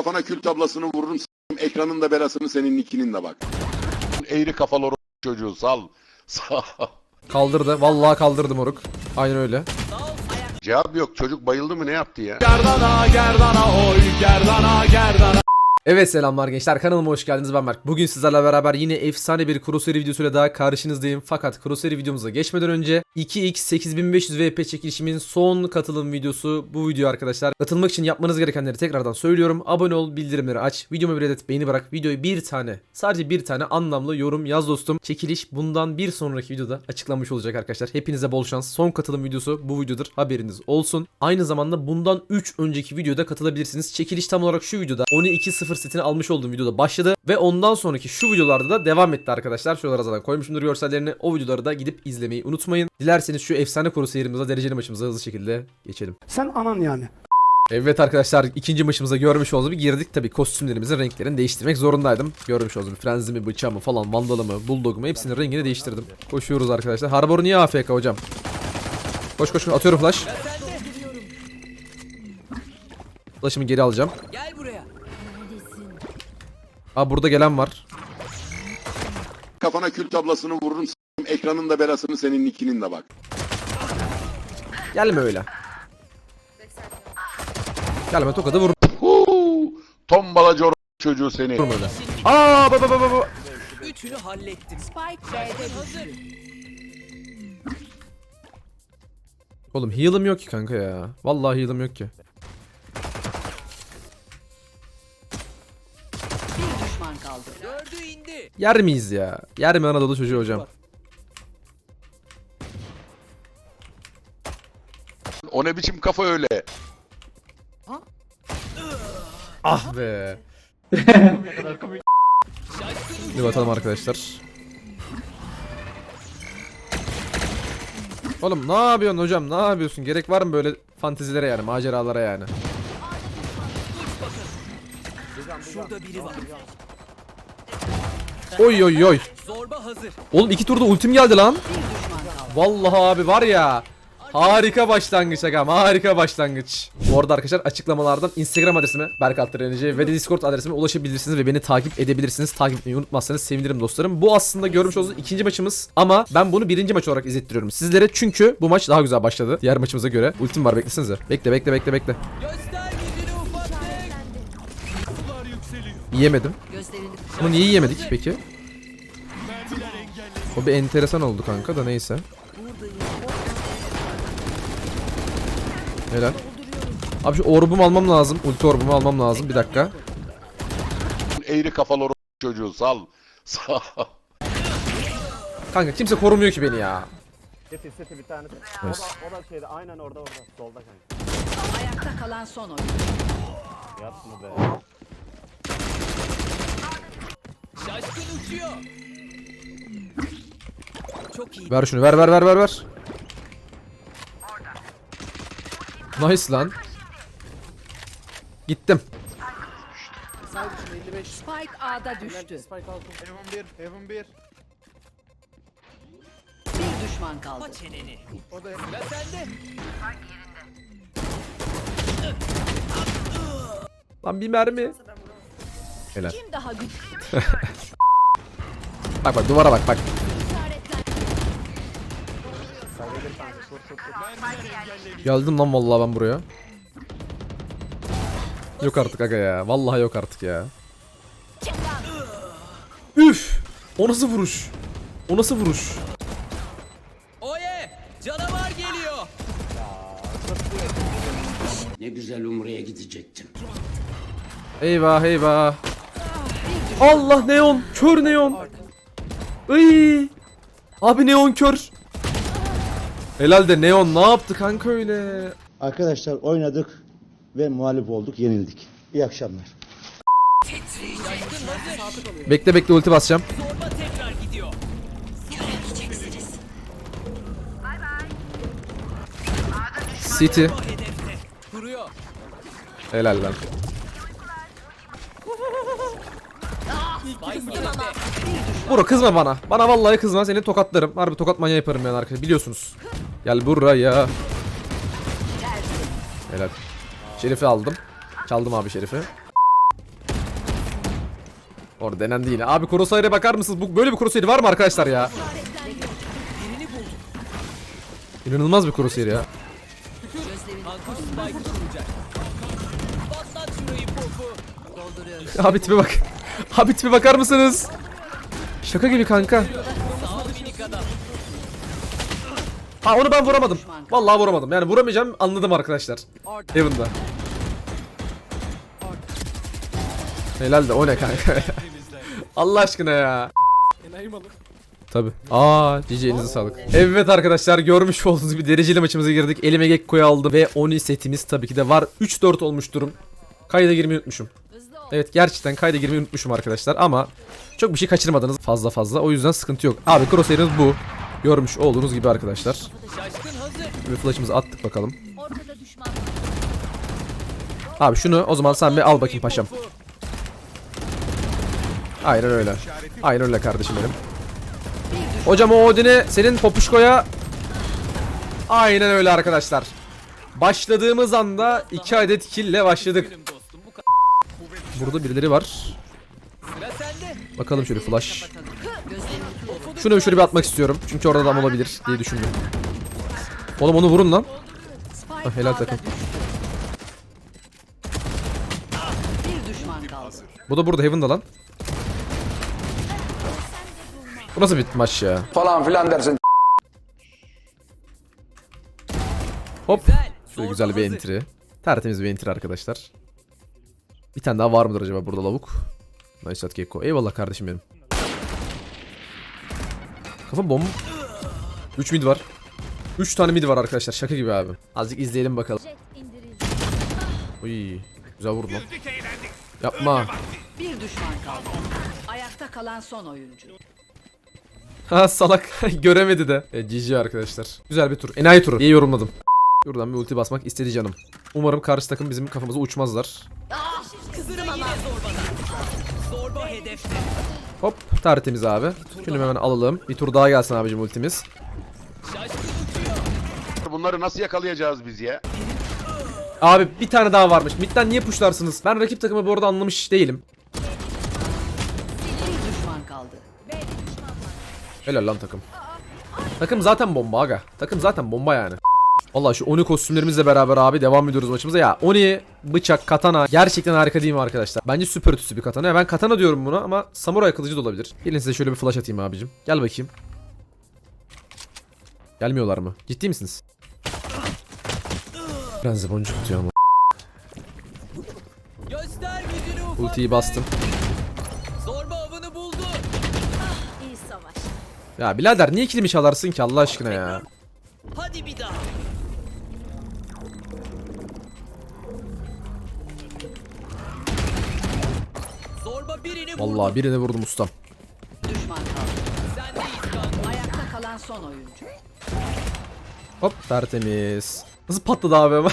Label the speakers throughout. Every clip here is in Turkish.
Speaker 1: kafana kül tablasını vururum. Ekranın da belasını senin nikinin de bak.
Speaker 2: Eğri kafalı çocuğu sal. Sal.
Speaker 3: Kaldırdı. Vallahi kaldırdı moruk. Aynen öyle.
Speaker 2: Cevap yok. Çocuk bayıldı mı ne yaptı ya?
Speaker 3: Evet selamlar gençler kanalıma hoş geldiniz ben Berk. Bugün sizlerle beraber yine efsane bir Crosshair videosuyla daha karşınızdayım. Fakat Crosshair videomuza geçmeden önce 2x 8500 VP çekilişimin son katılım videosu bu video arkadaşlar. Katılmak için yapmanız gerekenleri tekrardan söylüyorum. Abone ol, bildirimleri aç, videoma bir adet beğeni bırak, videoyu bir tane, sadece bir tane anlamlı yorum yaz dostum. Çekiliş bundan bir sonraki videoda açıklanmış olacak arkadaşlar. Hepinize bol şans. Son katılım videosu bu videodur. Haberiniz olsun. Aynı zamanda bundan 3 önceki videoda katılabilirsiniz. Çekiliş tam olarak şu videoda 12.0 setini almış olduğum videoda başladı ve ondan sonraki şu videolarda da devam etti arkadaşlar. Şuralara zaten koymuşumdur görsellerini. O videoları da gidip izlemeyi unutmayın. Dilerseniz şu efsane koru seyirimize dereceli maçımıza hızlı şekilde geçelim.
Speaker 4: Sen anan yani.
Speaker 3: Evet arkadaşlar ikinci maçımıza görmüş gibi girdik. Tabi kostümlerimizin renklerini değiştirmek zorundaydım. Görmüş olduğunuz gibi frenzi mi, bıçağı mı falan, vandalı mı, bulldog mu hepsinin rengini değiştirdim. Koşuyoruz arkadaşlar. Harbor niye AFK hocam? Koş koş koş atıyorum flash. Flash'ımı geri alacağım. Aa burada gelen var.
Speaker 1: Kafana kül tablasını vururum. s**eyim. Ekranın da belasını senin nikinin de bak.
Speaker 3: Gelme öyle. Gelme tokadı vur.
Speaker 2: Huu! Tombalacı or- çocuğu seni.
Speaker 3: Vurma öyle. Aa baba baba baba.
Speaker 5: Üçünü hallettim.
Speaker 6: Spike B'de
Speaker 5: Hazır.
Speaker 3: Oğlum heal'ım yok ki kanka ya. Vallahi heal'ım yok ki.
Speaker 6: Düşman kaldı.
Speaker 5: Dördü indi.
Speaker 3: Yer miyiz ya? Yer mi Anadolu çocuğu hocam?
Speaker 2: O ne biçim kafa öyle?
Speaker 3: Ah be. Bir bakalım arkadaşlar. Oğlum ne yapıyorsun hocam? Ne yapıyorsun? Gerek var mı böyle fantezilere yani, maceralara yani?
Speaker 5: Şurada biri var.
Speaker 3: Oy oy oy.
Speaker 5: Zorba hazır.
Speaker 3: Oğlum iki turda ultim geldi lan. Vallahi abi var ya. Harika başlangıç agam harika başlangıç. Bu arada arkadaşlar açıklamalardan Instagram adresime berkaltrenici ve de Discord adresime ulaşabilirsiniz ve beni takip edebilirsiniz. Takip etmeyi unutmazsanız sevinirim dostlarım. Bu aslında görmüş olduğunuz ikinci maçımız ama ben bunu birinci maç olarak izlettiriyorum sizlere çünkü bu maç daha güzel başladı. Diğer maçımıza göre. Ultim var beklesenize. Bekle bekle bekle bekle.
Speaker 5: Göster gücünü ufaklık.
Speaker 3: Yiyemedim. Bunu niye yiyemedik peki? O bir enteresan oldu kanka da neyse. Helal. Abi şu orbumu almam lazım. Ulti orbumu almam lazım. Bir dakika.
Speaker 2: Eğri kafalı or- çocuğu sal. Sal.
Speaker 3: Kanka kimse korumuyor ki beni ya.
Speaker 7: City City bir tanesi.
Speaker 3: Evet.
Speaker 7: O da, o da şeyde aynen orada orada. Solda kanka.
Speaker 6: ayakta kalan son oyun.
Speaker 7: Yapma be.
Speaker 5: Şaşkın uçuyor. Çok iyi.
Speaker 3: Ver şunu ver ver ver ver ver. Nice lan. Gittim.
Speaker 6: Spike A'da düştü.
Speaker 7: Heaven 1, Heaven 1.
Speaker 6: Bir düşman kaldı.
Speaker 5: Aç çeneni.
Speaker 7: O da
Speaker 5: Sıra sende.
Speaker 3: Lan bir mermi. Helal.
Speaker 6: Kim daha güçlü?
Speaker 3: Bak bak duvara bak bak. Geldim lan vallahi ben buraya. Yok artık aga ya. Vallahi yok artık ya. Üf! O nasıl vuruş? O nasıl vuruş?
Speaker 5: Oye. Canavar geliyor.
Speaker 8: Ne güzel Umre'ye gidecektim.
Speaker 3: Eyvah eyvah. Allah neon. Kör neon. Iy. Abi neon kör. Helal de neon ne yaptı kanka öyle?
Speaker 9: Arkadaşlar oynadık ve muhalif olduk, yenildik. İyi akşamlar.
Speaker 3: Bekle bekle ulti basacağım. City. Helal lan. Bro kızma bana. Bana vallahi kızma seni tokatlarım. Harbi tokat manyağı yaparım yani arkadaşlar biliyorsunuz. Gel buraya. Helal. Şerif'i aldım. Çaldım abi Şerif'i. Orada denendi yine. Abi Crosshair'e bakar mısınız? Bu böyle bir Crosshair var mı arkadaşlar ya? İnanılmaz bir Crosshair ya. Abi tipe bak. Abi tipe bakar mısınız? Şaka gibi kanka. Ha onu ben vuramadım. Vallahi vuramadım. Yani vuramayacağım anladım arkadaşlar. Heaven'da. Helal de o ne kanka Allah aşkına ya. Tabi. Aa GG elinize sağlık. Evet arkadaşlar görmüş olduğunuz gibi dereceli maçımıza girdik. Elime Gekko'yu aldım ve Oni setimiz tabii ki de var. 3-4 olmuş durum. Kayda girmeyi unutmuşum. Evet gerçekten kayda girmeyi unutmuşum arkadaşlar ama çok bir şey kaçırmadınız fazla fazla o yüzden sıkıntı yok. Abi crosshair'ınız bu. Görmüş olduğunuz gibi arkadaşlar. Bir flash'ımızı attık bakalım. Abi şunu o zaman sen bir al bakayım paşam. Aynen öyle. Aynen öyle kardeşim benim. Hocam o Odin'i senin popuşkoya Aynen öyle arkadaşlar. Başladığımız anda 2 adet kill ile başladık.
Speaker 5: Benim dostum bu kadar.
Speaker 3: Burada birileri var. Bakalım şöyle flash. Şunu şöyle bir atmak istiyorum. Çünkü orada adam olabilir diye düşündüm. Oğlum onu vurun lan. Ah, helal takım.
Speaker 6: düştü. Bir düşman kaldı.
Speaker 3: Bu da burada Heaven'da lan. Bu nasıl bir maç ya?
Speaker 8: Falan filan dersin.
Speaker 3: Hop. Şöyle güzel bir entry. Tertemiz bir entry arkadaşlar. Bir tane daha var mıdır acaba burada lavuk? Nice at Gekko. Eyvallah kardeşim benim. Kafa bomb. 3 mid var. 3 tane mid var arkadaşlar. Şaka gibi abi. Azıcık izleyelim bakalım. Uy. Güzel vurdun lan. Yapma.
Speaker 6: Bir düşman kaldı. Ayakta kalan son oyuncu.
Speaker 3: Ha salak. Göremedi de. E, GG arkadaşlar. Güzel bir tur. Enayi turu. İyi yorumladım. Buradan bir ulti basmak istedi canım. Umarım karşı takım bizim kafamıza uçmazlar.
Speaker 5: Sıra Zorba hedefte.
Speaker 3: Hop tertemiz abi. Şunu hemen alalım. Bir tur daha gelsin abicim ultimiz.
Speaker 2: Bunları nasıl yakalayacağız biz ya?
Speaker 3: Abi bir tane daha varmış. Mid'den niye pushlarsınız? Ben rakip takımı bu arada anlamış değilim.
Speaker 6: Bir düşman kaldı.
Speaker 3: Helal lan takım. Takım zaten bomba aga. Takım zaten bomba yani. Valla şu Oni kostümlerimizle beraber abi devam ediyoruz maçımıza. Ya Oni, bıçak, katana gerçekten harika değil mi arkadaşlar? Bence süper ötüsü bir katana. Ya ben katana diyorum buna ama samuray kılıcı da olabilir. Gelin size şöyle bir flash atayım abicim. Gel bakayım. Gelmiyorlar mı? Ciddi misiniz? Biraz boncuk tutuyor ama.
Speaker 5: Göster gücünü ufaklık.
Speaker 3: Ultiyi bastım.
Speaker 5: Zorba avını buldu.
Speaker 4: İyi savaş.
Speaker 3: Ya birader niye kilimi çalarsın ki Allah aşkına ya?
Speaker 5: Zorba birini vurdu.
Speaker 3: Vallahi birine vurdum ustam.
Speaker 6: Düşman kaldı.
Speaker 5: Sendeyiz kanka.
Speaker 6: Ayakta kalan son oyuncu.
Speaker 3: Hop tertemiz. Nasıl patladı abi ama?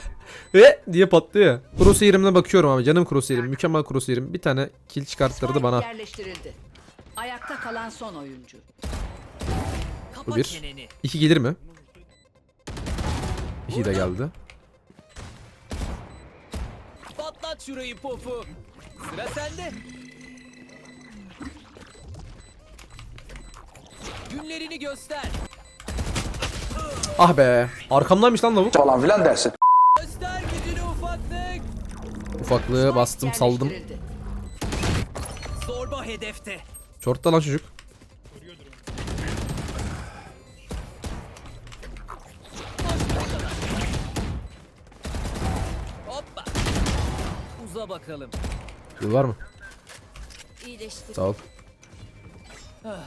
Speaker 3: Ve diye patlıyor. Crosshair'imle bakıyorum abi. Canım crosshair'im. Mükemmel crosshair'im. Bir tane kill çıkarttırdı bana.
Speaker 6: yerleştirildi. Ayakta kalan son oyuncu.
Speaker 5: Kapa
Speaker 3: bir.
Speaker 5: çeneni.
Speaker 3: İki gelir mi? İki de geldi.
Speaker 5: Patlat şurayı pofu. Sıra sende. Günlerini göster.
Speaker 3: Ah be. Arkamdaymış lan lavuk.
Speaker 8: Falan filan dersin.
Speaker 5: Göster gücünü ufaklık.
Speaker 3: Ufaklığı bastım saldım.
Speaker 5: Zorba hedefte.
Speaker 3: Short'ta lan çocuk.
Speaker 5: Uza bakalım.
Speaker 3: Yıl var mı?
Speaker 4: İyileştir.
Speaker 3: Sağ ol.
Speaker 6: Ayakta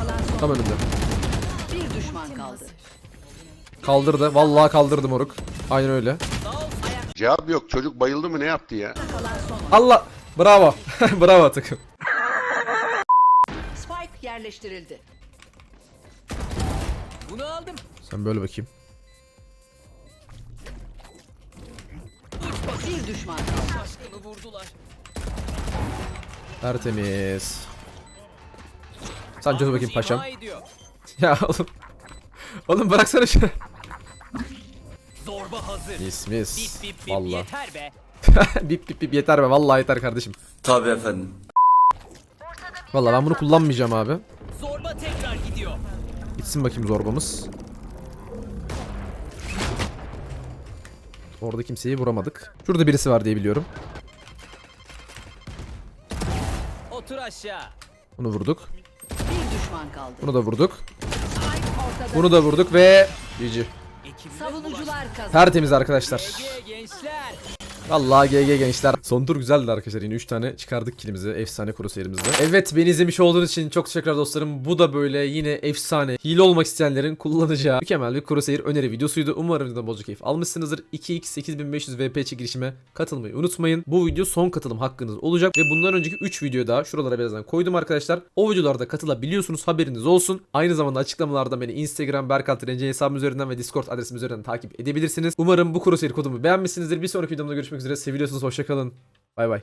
Speaker 6: kalan son
Speaker 3: Tam önümde.
Speaker 6: bir düşman kaldı.
Speaker 3: Kaldırdı. Vallahi kaldırdı moruk. Aynen öyle.
Speaker 2: Cevap yok. Çocuk bayıldı mı ne yaptı ya?
Speaker 3: Allah. Bravo. Bravo takım.
Speaker 6: Spike yerleştirildi.
Speaker 5: Bunu aldım.
Speaker 3: Sen böyle bakayım.
Speaker 6: Bir düşman kaldı.
Speaker 5: Vurdular.
Speaker 3: Tertemiz. Sen çöz bakayım paşam. Ya oğlum. Oğlum bıraksana şunu.
Speaker 5: Zorba hazır.
Speaker 3: Mis mis.
Speaker 5: Bip bip bip
Speaker 3: Valla.
Speaker 5: yeter be.
Speaker 3: bip bip bip yeter be vallahi yeter kardeşim.
Speaker 8: Tabii efendim.
Speaker 3: Vallahi ben bunu kullanmayacağım abi.
Speaker 5: Zorba tekrar gidiyor.
Speaker 3: Gitsin bakayım zorbamız. Orada kimseyi vuramadık. Şurada birisi var diye biliyorum.
Speaker 5: Otur aşağı.
Speaker 3: Bunu vurduk.
Speaker 6: Bir düşman kaldı.
Speaker 3: Bunu da vurduk. Bunu da vurduk ve GG.
Speaker 6: Savunucular kazandı.
Speaker 3: Tertemiz arkadaşlar. Vallahi GG gençler. Son tur güzeldi arkadaşlar. Yine 3 tane çıkardık kilimizi. Efsane kuru serimizde. Evet beni izlemiş olduğunuz için çok teşekkürler dostlarım. Bu da böyle yine efsane. Hile olmak isteyenlerin kullanacağı mükemmel bir kuru seyir öneri videosuydu. Umarım videodan bolca keyif almışsınızdır. 2x 8500 VP çekilişime katılmayı unutmayın. Bu video son katılım hakkınız olacak. Ve bundan önceki 3 video daha şuralara birazdan koydum arkadaşlar. O videolarda katılabiliyorsunuz. Haberiniz olsun. Aynı zamanda açıklamalarda beni Instagram Berkant Rence hesabım üzerinden ve Discord adresim üzerinden takip edebilirsiniz. Umarım bu kuru seyir kodumu beğenmişsinizdir. Bir sonraki videomda görüşmek görüşmek üzere. Seviliyorsunuz. Hoşçakalın. Bay bay.